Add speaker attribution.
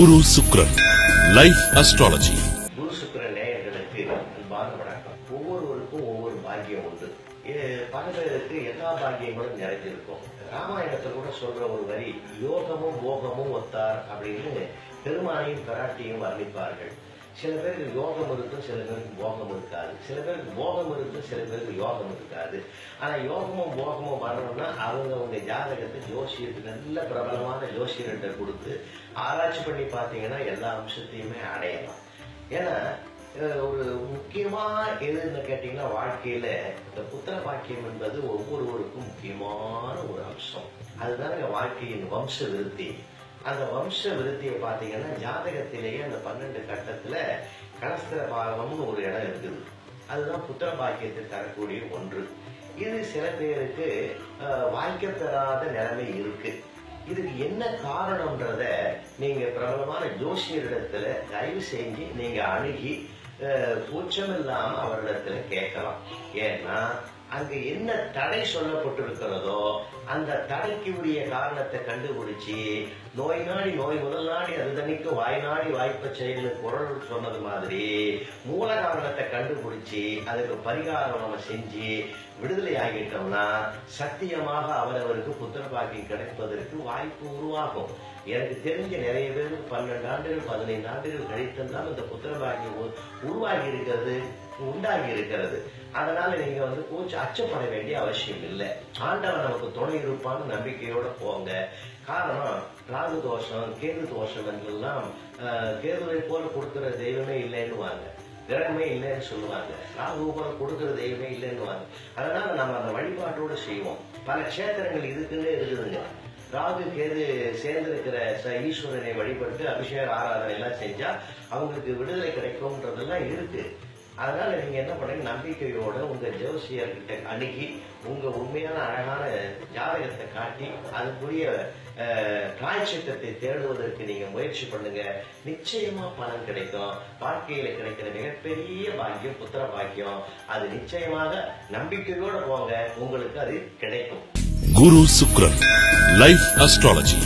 Speaker 1: குரு சுக்ரன் life astrology
Speaker 2: குரு சுக்கிர நேயர்களுக்கு அன்பான வணக்கம். ஒவ்வொருவருக்கும் ஒவ்வொரு பாக்கியம் உண்டு. இது பல பேருக்கு எல்லா பாக்கியங்களும் நிறைஞ்சிருக்கும் ராமாயணத்தை கூட சொல்ற ஒரு வரி யோகமும் போகமும் ஒத்தார் அப்படின்னு பெருமானையும் பிராட்டியும் வர்ணிப்பார்கள். சில பேருக்கு யோகம் இருக்கும் சில பேருக்கு போகம் இருக்காது. சில பேருக்கு போகம் இருக்கும் சில பேருக்கு யோகம் இருக்காது. ஆனா யோகமும் போகமும் வரணும்னா அவங்க அவங்க ஜாதகத்தை ஜோசியத்துக்கு நல்ல பிரபலமான ஜோசியர்கிட்ட கொடுத்து ஆராய்ச்சி பண்ணி பார்த்தீங்கன்னா எல்லா அம்சத்தையுமே அடையலாம். ஏன்னா அஹ், ஒரு முக்கியமா எதுன்னு கேட்டீங்கன்னா வாழ்க்கையில இந்த புத்திர பாக்கியம் என்பது ஒவ்வொருவருக்கும் முக்கியமான ஒரு அம்சம். அதுதான் வாழ்க்கையின் வம்ச விருத்தி. அந்த வம்ச விருத்தியை பார்த்தீங்கன்னா ஜாதகத்திலேயே அந்த பன்னெண்டு கட்டத்துல கலஸ்திர பாகம்னு ஒரு இடம் இருக்குது. அதுதான் புத்திர பாக்கியத்தை தரக்கூடிய ஒன்று. இது சில பேருக்கு அஹ், வாய்க்க நிலைமை இருக்கு. இதுக்கு என்ன காரணம்ன்றத நீங்க பிரபலமான ஜோசியரிடத்துல தயவு செஞ்சு நீங்க அணுகி அஹ், கூச்சம் இல்லாம அவரிடத்துல கேட்கலாம். ஏன்னா அங்கு என்ன தடை சொல்லப்பட்டிருக்கிறதோ அந்த தடைக்கு உரிய காரணத்தை கண்டுபிடிச்சு நோய் நாடி நோய் முதல் நாடி அது தணிக்கு வாய் நாடி வாய்ப்ப செயலுக்கு குரல் சொன்னது மாதிரி மூல காரணத்தை கண்டுபிடிச்சு அதுக்கு பரிகாரம் நம்ம செஞ்சு விடுதலை ஆகிட்டோம்னா சத்தியமாக அவரவருக்கு புத்திர பாக்கியம் கிடைப்பதற்கு வாய்ப்பு உருவாகும். எனக்கு தெரிஞ்ச நிறைய பேருக்கு பன்னெண்டு ஆண்டுகள் பதினைந்து ஆண்டுகள் கழித்துதான் இந்த புத்திர பாக்கியம் உ- உருவாகி இருக்கிறது. உண்டாகி இருக்கிறது. அதனால நீங்க வந்து கொஞ்சம் அச்சப்பட வேண்டிய அவசியம் இல்லை. ஆண்டவன் நமக்கு துணை இருப்பான்னு நம்பிக்கையோட போங்க. காரணம் ராகு தோஷம் கேது தோஷம் எல்லாம் கேதுவை போல கொடுக்கிற தெய்வமே இல்லைன்னுவாங்க. கிரகமே இல்லைன்னு சொல்லுவாங்க. ராகு போல கொடுக்கிற தெய்வமே இல்லைன்னுவாங்க. அதனால நம்ம அந்த வழிபாட்டோட செய்வோம். பல கஷேத்திரங்கள் இதுக்குன்னே இருக்குதுங்க. ராகு கேது சேர்ந்திருக்கிற ச- ஈஸ்வரனை வழிபட்டு அபிஷேக ஆராதனை எல்லாம் செஞ்சா அவங்களுக்கு விடுதலை கிடைக்கும்ன்றதெல்லாம் இருக்கு. அதனால நீங்க என்ன பண்ணுங்க நம்பிக்கையோட உங்க ஜோசியர்கிட்ட அணுகி உங்க உண்மையான அழகான ஜாதகத்தை காட்டி அதுக்குரிய அஹ், தேடுவதற்கு நீங்க முயற்சி பண்ணுங்க. நிச்சயமா பலன் கிடைக்கும். வாழ்க்கையில கிடைக்கிற மிகப்பெரிய பாக்கியம் புத்திர பாக்கியம். அது நிச்சயமாக நம்பிக்கையோட போங்க. உங்களுக்கு அது கிடைக்கும்.
Speaker 1: குரு சுக்ரன் லைஃப் அஸ்ட்ராலஜி